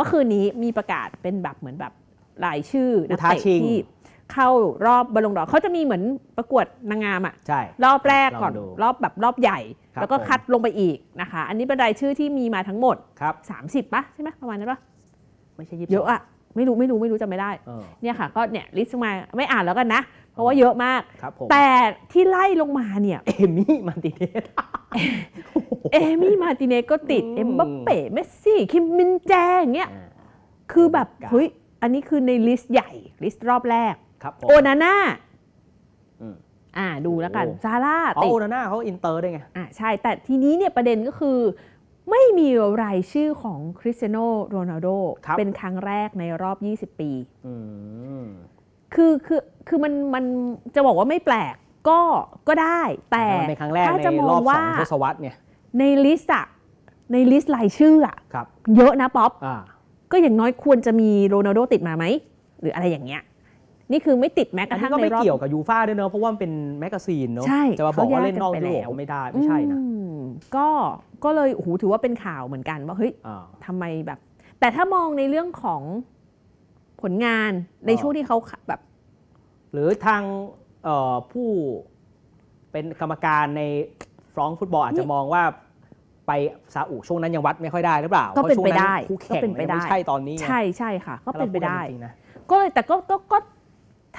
มื่อคืนนี้มีประกาศเป็นแบบเหมือนแบบรายชื่อนักอุทาเตะชิงที่เข้ารอบบอลลงดอร์เขาจะมีเหมือนประกวดนางงามอะใช่รอบแรกก่อนลองดูรอบแบบรอบใหญ่ครับแล้วก็ผมคัดลงไปอีกนะคะ อันนี้เป็นรายชื่อที่มีมาทั้งหมดครับ30ปะใช่ไหมประมาณนั้นปะไม่ใช่ยี่เยอะอะไม่รู้ไม่รู้ไม่รู้จำไม่ได้เออเนี่ยค่ะ ก็เนี่ยลิสต์มาไม่อ่านแล้วกันนะ เพราะว่าเยอะมากครับผมแต่ที่ไล่ลงมาเนี่ย เอมี่มันติเนส เอมี่มาร์ติเนสก็ติดอืมเอ็มบัปเป้เมสซี่ คิมมินแจอย่างเงี้ยอ่าคือแบบครับเฮ้ยอันนี้คือในลิสต์ใหญ่ ลิสต์รอบแรก ครับผมโอนาน่าอืมอ่าดูแล้วกันโอ้ซาร่าอ๋อติดโอนาน่าเขาอินเตอร์ได้วยไงอ่าใช่ แต่ทีนี้เนี่ยประเด็นก็คือ ไม่มีรายชื่อของคริสเตียโนโรนัลโดครับเป็นครั้งแรกในรอบ 20 ปีอืมคือคือคือมันมันจะบอกว่าไม่แปลกก็ก็ได้ แต่มันเป็นครั้งแรกถ้าในจะมอรงอบสว่าองทศวรรษเนี่ย ในลิสต์อะในลิสต์รายชื่ออะครับเยอะนะป๊อปอ่าก็อย่างน้อยควรจะมีโรนัลโดติดมาไหม หรืออะไรอย่างเงี้ย นี่คือไม่ติดแม้กอันระนี้ทั่งก็ในไม่รอบ เกี่ยวกับยูฟ่าด้วยเนอะเพราะว่ามันเป็นแมกกาซีนเนอะใช่จะมาบอกว่าเขาแยกเล่นนอกกันไปยุโรปแล้ว ก็ไม่ได้ไม่ใช่นะอืมก็ก็เลยโอ้โหถือว่าเป็นข่าวเหมือนกันว่าเฮ้ย อ่า ทำไมแบบ แต่ถ้ามองในเรื่องของผลงานในอ่า ช่วงที่เขาแบบ หรือทางเอ่อผู้เป็นกรรมการในฟ รองก์ฟุตบอลอาจจะมองว่าไปซาอุช่วงนั้นยังวัดไม่ค่อยได้หรือเปล่าก็เป็นไปได้พราะช่วงคู่แข่ก็งเป็นไปได้ไม่ใช่ตอนนี้ไงใช่ใช่ค่ะ ก็เป็นไปได้ถ้าราพูกันจริงๆนะก็เลยแต่ก็ก็ก็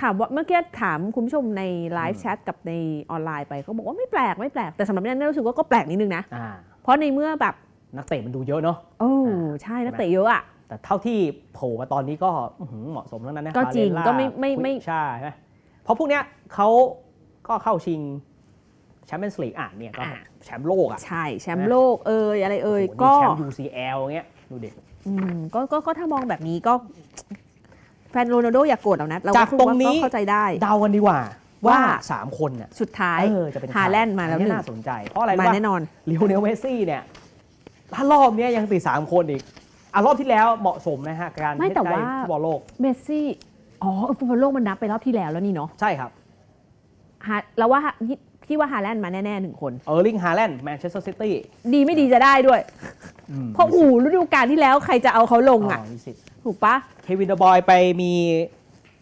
ถามว่าเมื่อกี้ถามคุณผู้ชมในไลฟ์แชทกับในออนไลน์ไปเขาบอกว่าไม่แปลกไม่แปลกแต่สำหรับแนนรู้สึกว่าก็แปลกนิดนึงนะอ่าเพราะในเมื่อแบบนักเตะมันดูเยอะเนาะโอ้อ่าใช่นักเตะเยอะอะแต่เท่าที่โผล่มาตอนนี้ก็อื้อหือเหมาะสมทั้งนั้นนะก็จริงบาเลล่าก็ไม่ไม่ไม่ใช่ไหมเพราะพวกเนี้ยเขาก็เข้าชิง แชมเปี้ยนส์ลีกอะเนี่ยก็แชมป์โลกอะ ใช่แชมป์โลกเอ่ยอะไรเอ่ยโอ้โหก็นี่แชมป์ UCL เงี้ยดูดิ อืมก็ก็ก็ถ้ามองแบบนี้ก็ แฟนโรนัลโดอย่ากโกรธเรานะเราจากคือตรงว่นี้ เข้าใจได้ เดากันดีกว่า ว่า ว่าสามคนน่ะสุดท้าย เออจะเป็นใครฮาแลนด์มาแล้วอัหนึ่ง น่าสนใจ เพราะอะไรรู้มาป่ะแน่นอน ลิโอเนลเมสซี่เนี่ยถ้ารอบเนี้ยยังติดสามคนอีกอะรอบที่แล้วเหมาะสมนะฮะการไม่แต่ว่าเล่นในฟุตบอลโลกเมสซี่ อ๋อฟุตบอลโลกมันนับไปรอบที่แล้วแล้วนี่เนาะใช่ครับฮาแล้วว่า ที่ว่าฮาแลนด์มาแน่ๆหนึ่งคน เออร์ลิงฮาแลนด์แมนเชสเตอร์ซิตี้ดีไม่ดีจะได้ด้วย เพราะอูฤดูกาลที่แล้วใครจะเอาเขาลงอะมีสิทธิ์ถูกปะเควินเดอะบอยไปมี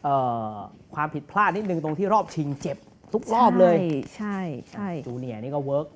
เอ่อความผิดพลาดนิดนึงตรงที่รอบชิงเจ็บทุกรอบเลย ใช่ใช่ใช่จูเนียร์นี่ก็เวิร์ก